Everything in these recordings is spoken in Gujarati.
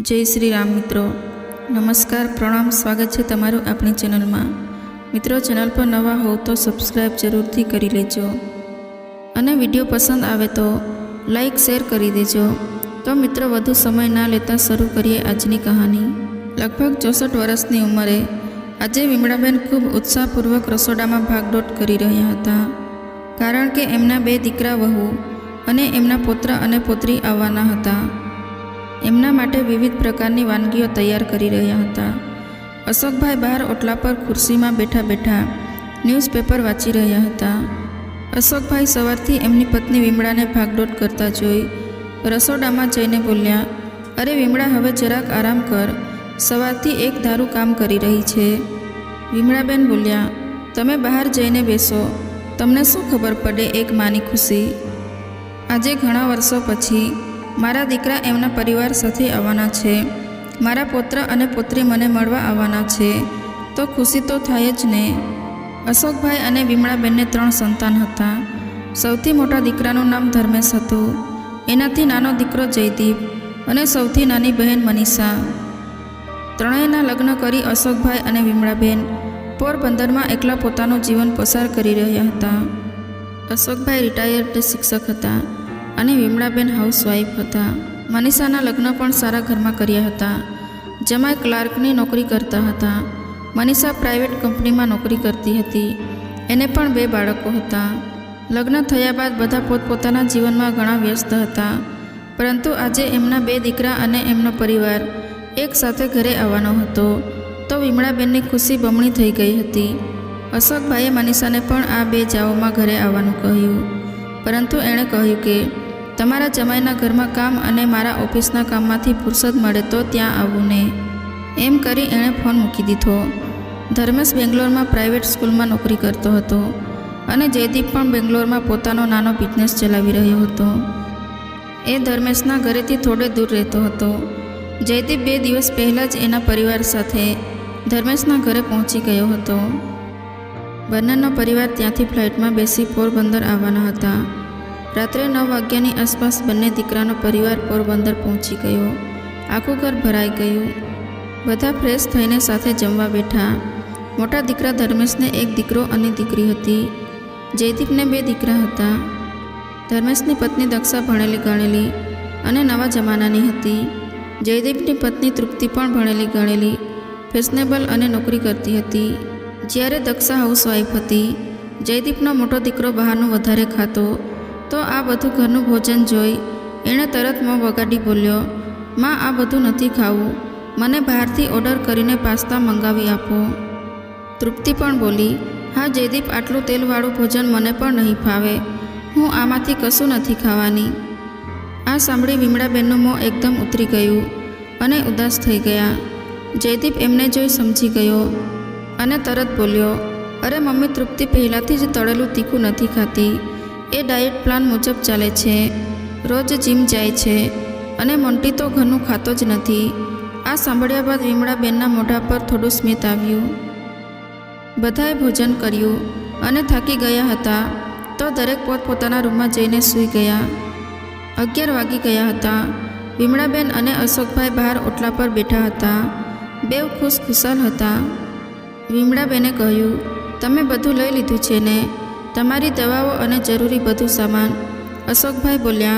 જય શ્રી રામ મિત્રો. નમસ્કાર, પ્રણામ, સ્વાગત છે તમારું આપણી ચેનલમાં. મિત્રો, ચેનલ પર નવા હોવ તો સબસ્ક્રાઈબ જરૂરથી કરી લેજો. અને વીડિયો પસંદ આવે તો લાઈક શેર કરી દેજો. તો મિત્રો, વધુ સમય ના લેતા શરૂ કરીએ આજની કહાની. લગભગ ચોસઠ વર્ષની ઉંમરે આજે વિમળાબેન ખૂબ ઉત્સાહપૂર્વક રસોડામાં ભાગદોડ કરી રહ્યા હતા. કારણ કે એમના બે દીકરા વહુ અને એમના પુત્ર અને પુત્રી આવવાના હતા. એમના માટે વિવિધ પ્રકારની વાનગીઓ તૈયાર કરી રહ્યા હતા. અશોકભાઈ બહાર ઓટલા પર ખુરશીમાં બેઠા બેઠા ન્યૂઝપેપર વાંચી રહ્યા હતા. અશોકભાઈ સવારથી એમની પત્ની વિમળાને ભાગદોડ કરતા જોઈ રસોડામાં જઈને બોલ્યા, અરે વિમળા, હવે જરાક આરામ કર. સવારથી એક ધારું કામ કરી રહી છે. વિમળાબેન બોલ્યા, તમે બહાર જઈને બેસો. તમને શું ખબર પડે એક માની ખુશી? આજે ઘણા વર્ષો પછી મારા દીકરા એમના પરિવાર સાથે આવવાના છે. મારા પુત્ર અને પુત્રી મને મળવા આવવાના છે. તો ખુશી તો થાય જ ને. અશોકભાઈ અને વિમળાબેનને ત્રણ સંતાન હતા. સૌથી મોટા દીકરાનું નામ ધર્મેશ હતું. એનાથી નાનો દીકરો જયદીપ અને સૌથી નાની બહેન મનીષા. ત્રણેયના લગ્ન કરી અશોકભાઈ અને વિમળાબેન પોરબંદરમાં એકલા પોતાનું જીવન પસાર કરી રહ્યા હતા. અશોકભાઈ રિટાયર્ડ શિક્ષક હતા. અને વિમળાબેન હાઉસવાઈફ હતા. મનીષાના લગ્ન પણ સારા ઘરમાં કર્યા હતા. જમાઈ ક્લાર્કની નોકરી કરતા હતા. મનીષા પ્રાઇવેટ કંપનીમાં નોકરી કરતી હતી. એને પણ બે બાળકો હતા. લગ્ન થયા બાદ બધા પોતપોતાના જીવનમાં ઘણા વ્યસ્ત હતા. પરંતુ આજે એમના બે દીકરા અને એમનો પરિવાર એકસાથે ઘરે આવવાનો હતો, તો વિમળાબેનની ખુશી બમણી થઈ ગઈ હતી. અશોકભાઈએ મનીષાને પણ આ બે જાઓમાં ઘરે આવવાનું કહ્યું. પરંતુ એણે કહ્યું કે તમારા જમાઈના ઘરમાં કામ અને મારા ઓફિસના કામમાંથી ફુરસદ મળે તો ત્યાં આવું ને એમ કરી એણે ફોન મૂકી દીધો. ધર્મેશ બેંગ્લોરમાં પ્રાઇવેટ સ્કૂલમાં નોકરી કરતો હતો અને જયદીપ પણ બેંગ્લોરમાં પોતાનો નાનો બિઝનેસ ચલાવી રહ્યો હતો. એ ધર્મેશના ઘરેથી થોડે દૂર રહેતો હતો. જયદીપ બે દિવસ પહેલાં જ એના પરિવાર સાથે ધર્મેશના ઘરે પહોંચી ગયો હતો. બંનેનો પરિવાર ત્યાંથી ફ્લાઇટમાં બેસી પોરબંદર આવવાના હતા. રાત્રે નવ વાગ્યાની આસપાસ બંને દીકરાનો પરિવાર પોરબંદર પહોંચી ગયો. આખું ઘર ભરાઈ ગયું. બધા ફ્રેશ થઈને સાથે જમવા બેઠા. મોટા દીકરા ધર્મેશને એક દીકરો અને દીકરી હતી. જયદીપને બે દીકરા હતા. ધર્મેશની પત્ની દક્ષા ભણેલી ગણેલી અને નવા જમાનાની હતી. જયદીપની પત્ની તૃપ્તિ પણ ભણેલી ગણેલી ફેશનેબલ અને નોકરી કરતી હતી. જ્યારે દક્ષા હાઉસવાઈફ હતી, જયદીપનો મોટો દીકરો બહારનું વધારે ખાતો તો આ બધું ઘરનું ભોજન જોઈ એણે તરત મોં વગાડી બોલ્યો, માં, આ બધું નથી ખાવું. મને બહારથી ઓર્ડર કરીને પાસ્તા મંગાવી આપો. તૃપ્તિ પણ બોલી, હા જયદીપ, આટલું તેલવાળું ભોજન મને પણ નહીં ફાવે. હું આમાંથી કશું નથી ખાવાની. આ સાંભળી વિમળાબેનનું મોં એકદમ ઉતરી ગયું અને ઉદાસ થઈ ગયા. જયદીપ એમને જોઈ સમજી ગયો અને તરત બોલ્યો, અરે મમ્મી, તૃપ્તિ પહેલાંથી જ તળેલું તીખું નથી ખાતી. એ ડાયટ પ્લાન મુજબ ચાલે છે. રોજ જીમ જાય છે અને મોન્ટી તો ઘરનું ખાતો જ નથી. આ સાંભળ્યા બાદ વિમળાબેનના મોઢા પર થોડું સ્મિત આવ્યું. બધાએ ભોજન કર્યું અને થાકી ગયા હતા. તો દરેક પોતપોતાના રૂમમાં જઈને સૂઈ ગયા. અગિયાર વાગી ગયા હતા. વિમળાબેન અને અશોકભાઈ બહાર ઓટલા પર બેઠા હતા. બેવ ખુશ ખુશાલ હતા. વિમળાબેને કહ્યું, તમે બધું લઈ લીધું છે ને? તમારી દવાઓ અને જરૂરી બધું સામાન. અશોકભાઈ બોલ્યા,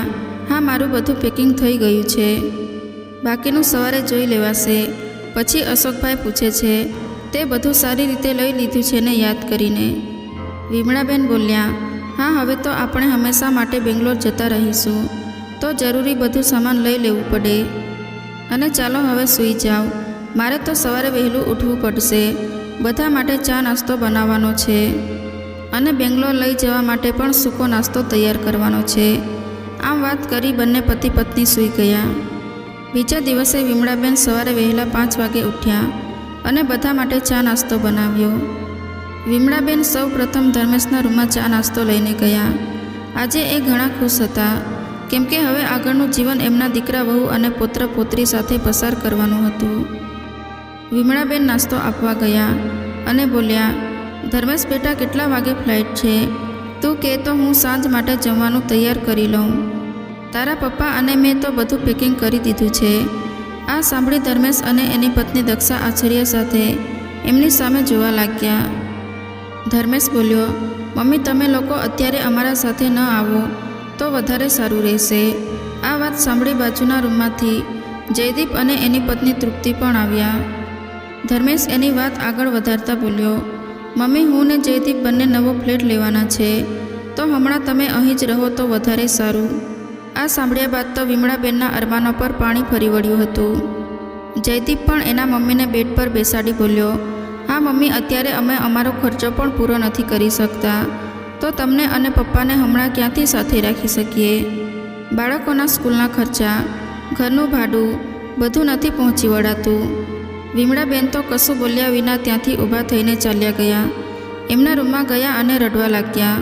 હા, મારું બધું પેકિંગ થઈ ગયું છે. બાકીનું સવારે જોઈ લેવાશે. પછી અશોકભાઈ પૂછે છે, તે બધું સારી રીતે લઈ લીધું છે ને યાદ કરીને? વિમળાબેન બોલ્યા, હા, હવે તો આપણે હંમેશા માટે બેંગ્લોર જતા રહીશું. તો જરૂરી બધું સામાન લઈ લેવું પડે. અને ચાલો હવે સૂઈ જાઓ. મારે તો સવારે વહેલું ઉઠવું પડશે. બધા માટે ચા નાસ્તો બનાવવાનો છે. અને બેંગ્લોર લઈ જવા માટે પણ સૂકો નાસ્તો તૈયાર કરવાનો છે. આમ વાત કરી બંને પતિ પત્ની સૂઈ ગયા. બીજા દિવસે વિમળાબેન સવારે વહેલા પાંચ વાગે ઉઠ્યા અને બધા માટે ચા નાસ્તો બનાવ્યો. વિમળાબેન સૌ પ્રથમ ધર્મેશના રૂમમાં ચા નાસ્તો લઈને ગયા. આજે એ ઘણા ખુશ હતા, કેમ કે હવે આગળનું જીવન એમના દીકરા વહુ અને પુત્ર પુત્રી સાથે પસાર કરવાનું હતું. વિમળાબેન નાસ્તો આપવા ગયા અને બોલ્યા ધર્મેશ બેટા, કેટલા વાગે ફ્લાઇટ છે? તું કે તો હું સાંજ માટે જમવાનું તૈયાર કરી લઉં. તારા પપ્પા અને મેં તો બધું પેકિંગ કરી દીધું છે. આ સાંભળી ધર્મેશ અને એની પત્ની દક્ષા આશ્ચર્ય સાથે એમની સામે જોવા લાગ્યા. ધર્મેશ બોલ્યો, મમ્મી, તમે લોકો અત્યારે અમારા સાથે ન આવો, તો વધારે સારું રહેશે. આ વાત સાંભળી બાજુના રૂમમાંથી જયદીપ અને એની પત્ની તૃપ્તિ પણ આવ્યા. ધર્મેશ એની વાત આગળ વધારતા બોલ્યો મમ્મી, હું ને જયદીપ બંને નવો ફ્લેટ લેવાના છે, તો હમણાં તમે અહીં જ રહો તો વધારે સારું. આ સાંભળ્યા બાદ તો વિમળાબેનના અરમાનો પર પાણી ફરી વળ્યું હતું. જયદીપ પણ એના મમ્મીને બેડ પર બેસાડી બોલ્યો, હા મમ્મી, અત્યારે અમે અમારો ખર્ચો પણ પૂરો નથી કરી શકતા. તો તમને અને પપ્પાને હમણાં ક્યાંથી સાથે રાખી શકીએ? બાળકોના સ્કૂલના ખર્ચા, ઘરનું ભાડું, બધું નથી પહોંચી વળાતું. વિમળાબેન તો કશું બોલ્યા વિના ત્યાંથી ઊભા થઈને ચાલ્યા ગયા. એમના રૂમમાં ગયા અને રડવા લાગ્યા.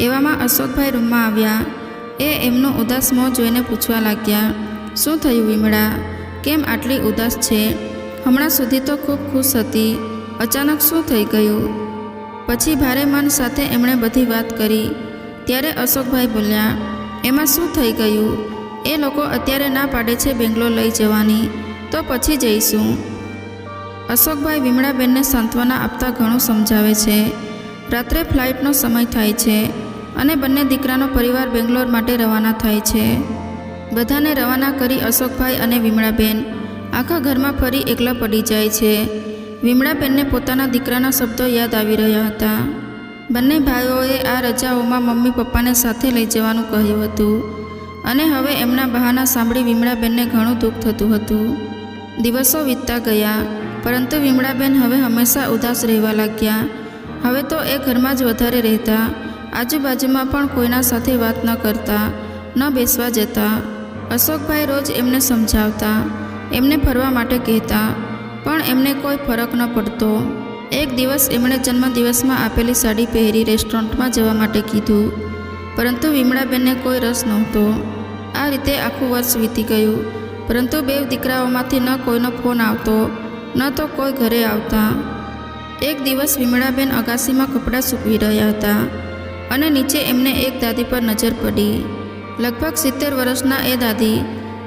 એવામાં અશોકભાઈ રૂમમાં આવ્યા. એ એમનો ઉદાસ મોં જોઈને પૂછવા લાગ્યા, શું થયું વિમળા? કેમ આટલી ઉદાસ છે? હમણાં સુધી તો ખૂબ ખુશ હતી. અચાનક શું થઈ ગયું? પછી ભારે મન સાથે એમણે બધી વાત કરી. ત્યારે અશોકભાઈ બોલ્યા, એમાં શું થઈ ગયું? એ લોકો અત્યારે ના પાડે છે બેંગ્લોર લઈ જવાની. તો પછી જઈશું. અશોકભાઈ વિમળાબેનને સાંત્વના આપતા ઘણું સમજાવે છે. રાત્રે ફ્લાઇટનો સમય થાય છે અને બંને દીકરાનો પરિવાર બેંગ્લોર માટે રવાના થાય છે. બધાને રવાના કરી અશોકભાઈ અને વિમળાબેન આખા ઘરમાં ફરી એકલા પડી જાય છે. વિમળાબેનને પોતાના દીકરાના શબ્દો યાદ આવી રહ્યા હતા. બંને ભાઈઓએ આ રજાઓમાં મમ્મી પપ્પાને સાથે લઈ જવાનું કહ્યું હતું અને હવે એમના બહાના સાંભળી વિમળાબેનને ઘણું દુઃખ થતું હતું. દિવસો વીતતા ગયા. પરંતુ વિમળાબેન હવે હંમેશા ઉદાસ રહેવા લાગ્યા. હવે તો એ ઘરમાં જ વધારે રહેતા. આજુબાજુમાં પણ કોઈના સાથે વાત ન કરતા, ન બેસવા જતા. અશોકભાઈ રોજ એમને સમજાવતા, એમને ફરવા માટે કહેતા, પણ એમને કોઈ ફરક ન પડતો. એક દિવસ એમણે જન્મદિવસમાં આપેલી સાડી પહેરી રેસ્ટોરન્ટમાં જવા માટે કીધું, પરંતુ વિમળાબેનને કોઈ રસ નહોતો. આ રીતે આખું વર્ષ વીતી ગયું, પરંતુ બે દીકરાઓમાંથી ન કોઈનો ફોન આવતો ન તો કોઈ ઘરે આવતા. એક દિવસ વિમળાબેન અગાસીમાં કપડાં સૂકવી રહ્યા હતા અને નીચે એમને એક દાદી પર નજર પડી. લગભગ સિત્તેર વર્ષના એ દાદી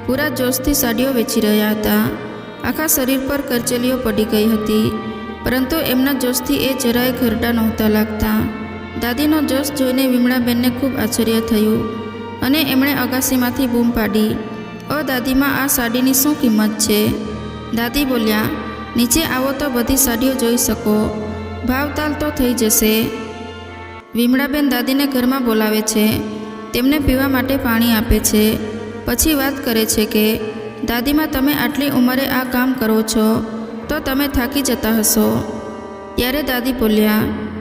પૂરા જોશથી સાડીઓ વેચી રહ્યા હતા. આખા શરીર પર કરચલીઓ પડી ગઈ હતી, પરંતુ એમના જોશથી એ જરાય ઘરડા નહોતા લાગતા. દાદીનો જોશ જોઈને વિમળાબેનને ખૂબ આશ્ચર્ય થયું અને એમણે અગાસીમાંથી બૂમ પાડી, ઓ દાદીમાં આ સાડીની શું કિંમત છે? દાદી બોલ્યા નીચે આવો તો બધી સાડીઓ જોઈ શકો. ભાવતાલ તો થઈ જશે. વિમળાબેન દાદીને ઘરમાં બોલાવે છે. તેમને પીવા માટે પાણી આપે છે. પછી વાત કરે છે કે, દાદીમાં તમે આટલી ઉંમરે આ કામ કરો છો, તો તમે થાકી જતા હશો. ત્યારે દાદી બોલ્યા,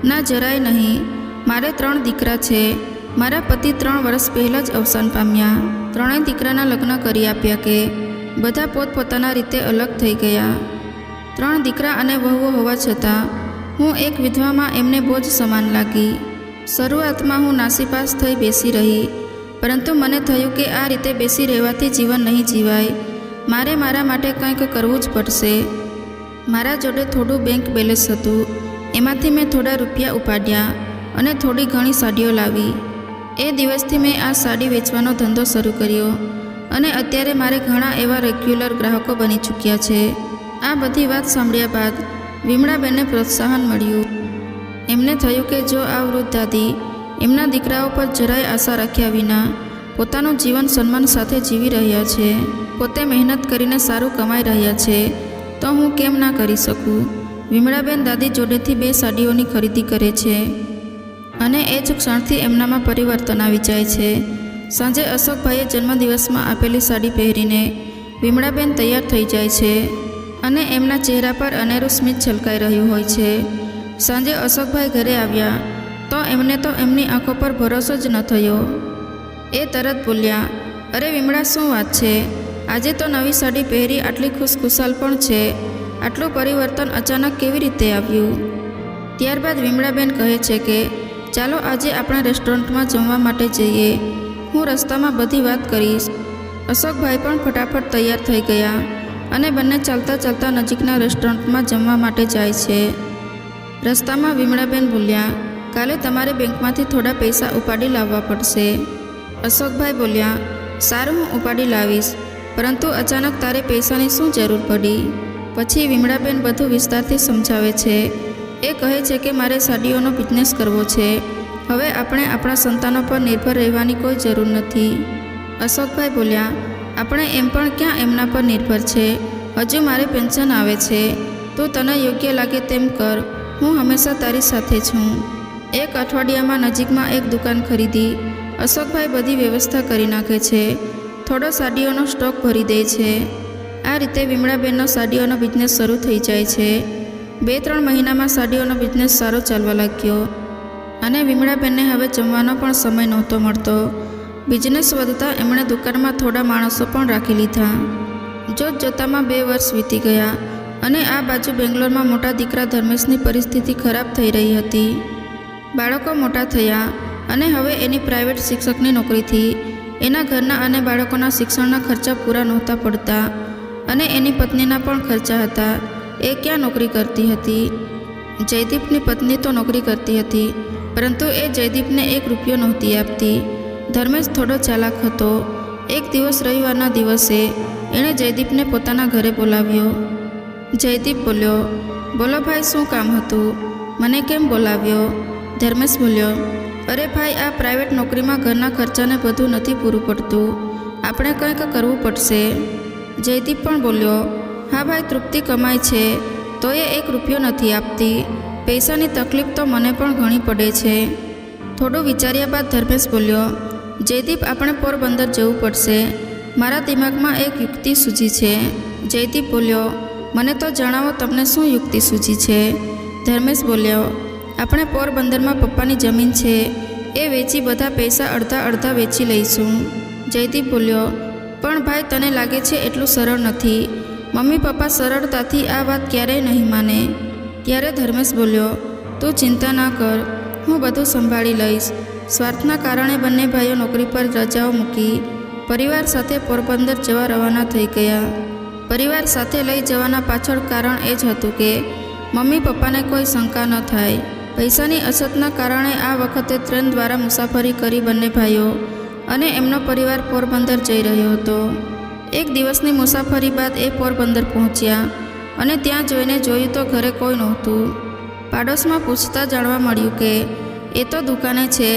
ના, જરાય નહીં. મારે ત્રણ દીકરા છે. મારા પતિ ત્રણ વર્ષ પહેલાં જ અવસાન પામ્યા. ત્રણેય દીકરાના લગ્ન કરી આપ્યા કે, બધા પોતપોતાના રીતે અલગ થઈ ગયા. ત્રણ દીકરા અને વહુઓ હોવા છતાં, હું એક વિધવામાં એમને બોજ સમાન લાગી. શરૂઆતમાં હું નાસીપાસ થઈ બેસી રહી, પરંતુ મને થયું કે આ રીતે બેસી રહેવાથી જીવન નહીં જીવાય. મારે મારા માટે કંઈક કરવું જ પડશે. મારા જોડે થોડું બેંક બેલેન્સ હતું. એમાંથી મેં થોડા રૂપિયા ઉપાડ્યા અને થોડી ઘણી સાડીઓ લાવી. એ દિવસથી મેં આ સાડી વેચવાનો ધંધો શરૂ કર્યો અને અત્યારે મારે ઘણા એવા રેગ્યુલર ગ્રાહકો બની ચૂક્યા છે. આ બધી વાત સાંભળ્યા બાદ વિમળાબેનને પ્રોત્સાહન મળ્યું. એમને થયું કે જો આ વૃદ્ધ દાદી એમના દીકરાઓ પર જરાય આશા રાખ્યા વિના પોતાનું જીવન સન્માન સાથે જીવી રહ્યા છે, પોતે મહેનત કરીને સારું કમાઈ રહ્યા છે, તો હું કેમ ના કરી શકું? વિમળાબેન દાદી જોડેથી બે સાડીઓની ખરીદી કરે છે અને એ જ ક્ષણથી એમનામાં પરિવર્તન આવી જાય છે. સાંજે અશોકભાઈએ જન્મદિવસમાં આપેલી સાડી પહેરીને વિમળાબેન તૈયાર થઈ જાય છે. અને એમના ચહેરા પર અનેરું સ્મિત છલકાઈ રહ્યું હોય છે. સાંજે અશોકભાઈ ઘરે આવ્યા. તો એમને તો એમની આંખો પર ભરોસો જ ન થયો. એ તરત બોલ્યા, અરે વિમળા, શું વાત છે? આજે તો નવી સાડી પહેરી આટલી ખુશખુશાલ પણ છે. આટલું પરિવર્તન અચાનક કેવી રીતે આવ્યું? ત્યારબાદ વિમળાબેન કહે છે કે, ચાલો આજે આપણે રેસ્ટોરન્ટમાં જમવા માટે જઈએ. હું રસ્તામાં બધી વાત કરીશ. અશોકભાઈ પણ ફટાફટ તૈયાર થઈ ગયા. અને બંને ચાલતા ચાલતા નજીકના રેસ્ટોરન્ટમાં જમવા માટે જાય છે. રસ્તામાં વિમળાબેન બોલ્યા, કાલે તમારે બેંકમાંથી થોડા પૈસા ઉપાડી લાવવા પડશે. અશોકભાઈ બોલ્યા, સારું, હું ઉપાડી લાવીશ, પરંતુ અચાનક તારે પૈસાની શું જરૂર પડી? પછી વિમળાબેન બધું વિસ્તારથી સમજાવે છે. એ કહે છે કે મારે સાડીઓનો બિઝનેસ કરવો છે. હવે આપણે આપણા સંતાનો પર નિર્ભર રહેવાની કોઈ જરૂર નથી. અશોકભાઈ બોલ્યા આપણે એમ પણ ક્યાં એમના પર નિર્ભર છે? હજુ મારે પેન્શન આવે છે, તું તને યોગ્ય લાગે તેમ કર. હું હંમેશા તારી સાથે છું. એક અઠવાડિયામાં નજીકમાં એક દુકાન ખરીદી. અશોકભાઈ બધી વ્યવસ્થા કરી નાખે છે. થોડો સાડીઓનો સ્ટોક ભરી દે છે. આ રીતે વિમળાબેનનો સાડીઓનો બિઝનેસ શરૂ થઈ જાય છે. બે ત્રણ મહિનામાં સાડીઓનો બિઝનેસ સારો ચાલવા લાગ્યો. અને વિમળાબેનને હવે જમવાનો પણ સમય નહોતો મળતો. બિઝનેસ વધતા એમણે દુકાનમાં થોડા માણસો પણ રાખી લીધા. જોત જોતામાં બે વર્ષ વીતી ગયા અને આ બાજુ બેંગ્લોરમાં મોટા દીકરા ધર્મેશની પરિસ્થિતિ ખરાબ થઈ રહી હતી. બાળકો મોટા થયા અને હવે એની પ્રાઇવેટ શિક્ષકની નોકરીથી. એના ઘરના અને બાળકોના શિક્ષણના ખર્ચા પૂરા નહોતા પડતા અને એની પત્નીના પણ ખર્ચા હતા. એ ક્યાં નોકરી કરતી હતી? જયદીપની પત્ની તો નોકરી કરતી હતી, પરંતુ એ જયદીપને એક રૂપિયો નહોતી આપતી. ધર્મેશ થોડો ચાલાક હતો. એક દિવસ રવિવારના દિવસે એણે જયદીપને પોતાના ઘરે બોલાવ્યો. જયદીપ બોલ્યો, બોલો ભાઈ, શું કામ હતું? મને કેમ બોલાવ્યો? ધર્મેશ બોલ્યો, અરે ભાઈ, આ પ્રાઇવેટ નોકરીમાં ઘરના ખર્ચાને બધું નથી પૂરું પડતું. આપણે કંઈક કરવું પડશે. જયદીપ પણ બોલ્યો, હા ભાઈ, તૃપ્તિ કમાય છે. તો એ એક રૂપિયો નથી આપતી. પૈસાની તકલીફ તો મને પણ ઘણી પડે છે. થોડું વિચાર્યા બાદ ધર્મેશ બોલ્યો જયદીપ આપણે પોરબંદર જવું પડશે. મારા દિમાગમાં એક યુક્તિ સૂજી છે. જયદીપ બોલ્યો, મને તો જણાવો તમને શું યુક્તિ સૂજી છે? ધર્મેશ બોલ્યો, આપણે પોરબંદરમાં પપ્પાની જમીન છે. એ વેચી બધા પૈસા અડધા અડધા વેચી લઈશું. જયદીપ બોલ્યો, પણ ભાઈ તને લાગે છે એટલું સરળ નથી. મમ્મી પપ્પા સરળતાથી આ વાત ક્યારેય નહીં માને. ત્યારે ધર્મેશ બોલ્યો, તું ચિંતા ના કર. હું બધું સંભાળી લઈશ. સ્વાર્થના કારણે બંને ભાઈઓ નોકરી પર રજાઓ મૂકી પરિવાર સાથે પોરબંદર જવા રવાના થઈ ગયા. પરિવાર સાથે લઈ જવાના પાછળ કારણ એ જ હતું કે મમ્મી પપ્પાને કોઈ શંકા ન થાય. પૈસાની અછતના કારણે આ વખતે ટ્રેન દ્વારા મુસાફરી કરી બંને ભાઈઓ અને એમનો પરિવાર પોરબંદર જઈ રહ્યો હતો. એક દિવસની મુસાફરી બાદ એ પોરબંદર પહોંચ્યા અને ત્યાં જોઈને જોયું તો ઘરે કોઈ નહોતું. પાડોશમાં પૂછતા જાણવા મળ્યું કે, એ તો દુકાને છે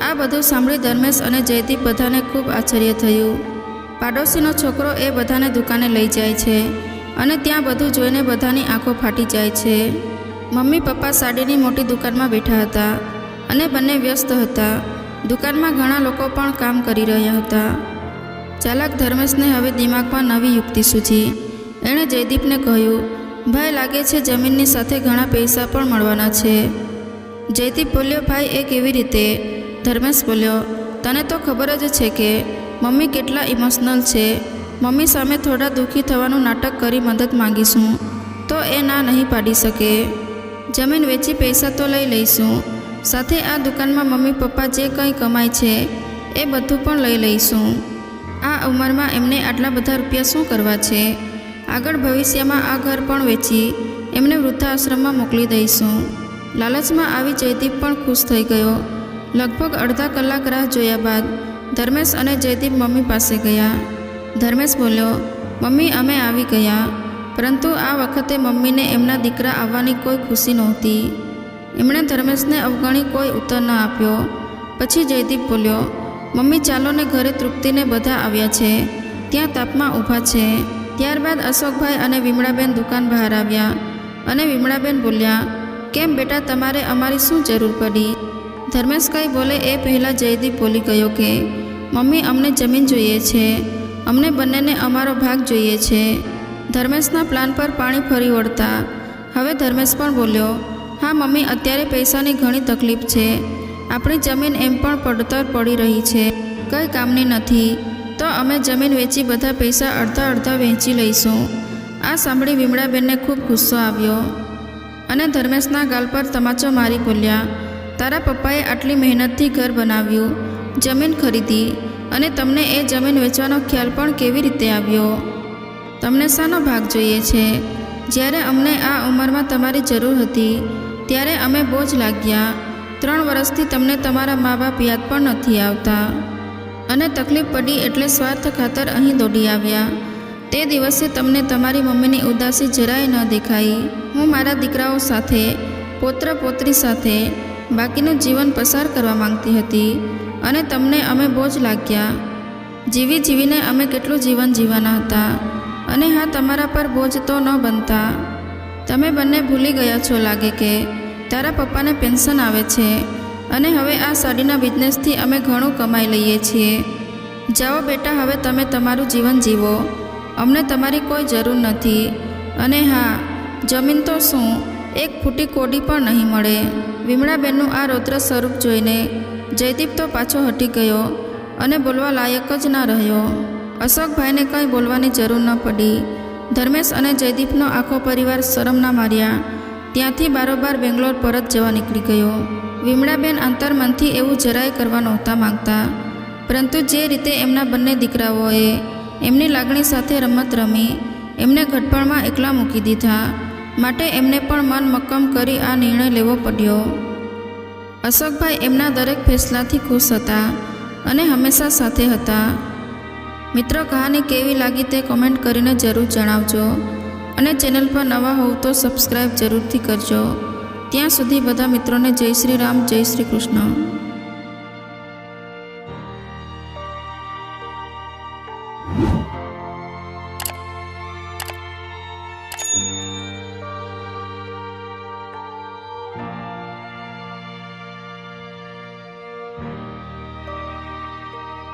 આ બધું સાંભળી ધર્મેશ અને જયદીપ બધાને ખૂબ આશ્ચર્ય થયું. પાડોશીનો છોકરો એ બધાને દુકાને લઈ જાય છે અને ત્યાં બધું જોઈને બધાની આંખો ફાટી જાય છે. મમ્મી પપ્પા સાડીની મોટી દુકાનમાં બેઠા હતા અને બંને વ્યસ્ત હતા. દુકાનમાં ઘણા લોકો પણ કામ કરી રહ્યા હતા. ચાલક ધર્મેશને હવે દિમાગમાં નવી યુક્તિ સૂચી એણે જયદીપને કહ્યું ભાઈ લાગે છે જમીનની સાથે ઘણા પૈસા પણ મળવાના છે. જયદીપ બોલ્યો, ભાઈ, એ કેવી રીતે? ધર્મેશ બોલ્યો, તને તો ખબર જ છે કે મમ્મી કેટલા ઇમોશનલ છે. મમ્મી સામે થોડા દુઃખી થવાનું નાટક કરી મદદ માંગીશું, તો એ ના નહીં પાડી શકે. જમીન વેચી પૈસા તો લઈ લઈશું. સાથે આ દુકાનમાં મમ્મી પપ્પા જે કંઈ કમાય છે, એ બધું પણ લઈ લઈશું. આ ઉંમરમાં એમને આટલા બધા રૂપિયા શું કરવા છે? આગળ ભવિષ્યમાં આ ઘર પણ વેચી એમને વૃદ્ધાશ્રમમાં મોકલી દઈશું. લાલચમાં આવી જયદીપ પણ ખુશ થઈ ગયો. લગભગ અડધા કલાક રાહ જોયા બાદ ધર્મેશ અને જયદીપ મમ્મી પાસે ગયા. ધર્મેશ બોલ્યો, મમ્મી, અમે આવી ગયા. પરંતુ આ વખતે મમ્મીને એમના દીકરા આવવાની કોઈ ખુશી નહોતી. એમણે ધર્મેશને અવગણી કોઈ ઉત્તર ન આપ્યો. પછી જયદીપ બોલ્યો, મમ્મી ચાલોને ઘરે તૃપ્તિને બધા આવ્યા છે. ત્યાં તાપમાં ઊભા છે. ત્યારબાદ અશોકભાઈ અને વિમળાબેન દુકાન બહાર આવ્યા. અને વિમળાબેન બોલ્યા, કેમ બેટા, તમારે અમારી શું જરૂર પડી? ધર્મેશ કંઈ બોલે એ પહેલાં જયદીપ બોલી ગયો કે, મમ્મી, અમને જમીન જોઈએ છે. અમને બંનેને અમારો ભાગ જોઈએ છે. ધર્મેશના પ્લાન પર પાણી ફરી વળતા. હવે ધર્મેશ પણ બોલ્યો, હા, મમ્મી, અત્યારે પૈસાની ઘણી તકલીફ છે. આપણી જમીન એમ પણ પડતર પડી રહી છે. કંઈ કામની નથી. તો અમે જમીન વેચી બધા પૈસા અડધા અડધા વહેંચી લઈશું. આ સાંભળી વિમળાબેનને ખૂબ ગુસ્સો આવ્યો અને ધર્મેશના ગાલ પર તમાચો મારી બોલ્યા તારા પપ્પાએ આટલી મહેનતથી ઘર બનાવ્યું, જમીન ખરીદી અને તમને એ જમીન વેચવાનો ખ્યાલ પણ કેવી રીતે આવ્યો? તમને શાનો ભાગ જોઈએ છે. જ્યારે અમને આ ઉંમરમાં તમારી જરૂર હતી, ત્યારે અમે બોજ લાગ્યા. ત્રણ વર્ષથી તમને તમારા મા બાપ યાદ પણ નથી આવતા. અને તકલીફ પડી એટલે સ્વાર્થ ખાતર અહીં દોડી આવ્યા. તે દિવસે તમને તમારી મમ્મીની ઉદાસી જરાય ન દેખાઈ. હું મારા દીકરાઓ સાથે પોત્ર પોત્રી સાથે બાકીનું જીવન પસાર કરવા માંગતી હતી અને તમને અમે બોજ લાગ્યા. જીવી જીવીને અમે કેટલું જીવન જીવાના હતા અને હા, તમારા પર બોજ તો ન બનતા. તમે બંને ભૂલી ગયા છો લાગે કે તારા પપ્પાને પેન્શન આવે છે અને હવે આ સાડીના બિઝનેસથી અમે ઘણું કમાઈ લઈએ છીએ. જાઓ બેટા, હવે તમે તમારું જીવન જીવો. અમને તમારી કોઈ જરૂર નથી. અને હા, જમીન તો શું? એક ફૂટી કોડી પણ નહીં મળે. વિમળાબેનનું આ રૌદ્ર સ્વરૂપ જોઈને જયદીપ તો પાછો હટી ગયો અને બોલવા લાયક જ ના રહ્યો. અશોકભાઈને કંઈ બોલવાની જરૂર ન પડી. ધર્મેશ અને જયદીપનો આખો પરિવાર શરમના માર્યા. ત્યાંથી બારોબાર બેંગ્લોર પરત જવા નીકળી ગયો. વિમળાબેન આંતરમનથી એવું જરાય કરવા નહોતા માંગતા. પરંતુ જે રીતે એમના બંને દીકરાઓએ એમની લાગણી સાથે રમત રમી, એમને ઘટપણમાં એકલા મૂકી દીધા. માટે એમને પણ મન મક્કમ કરી આ નિર્ણય લેવો પડ્યો. અશોકભાઈ એમના દરેક ફેસલાથી ખુશ હતા અને હંમેશા સાથે હતા. મિત્રો કહાની કેવી લાગી તે કોમેન્ટ કરીને જરૂર જણાવજો અને ચેનલ પર નવા હોવ તો સબસ્ક્રાઈબ જરૂરથી કરજો. ત્યાં સુધી બધા મિત્રોને જય શ્રી રામ, જય શ્રી કૃષ્ણ.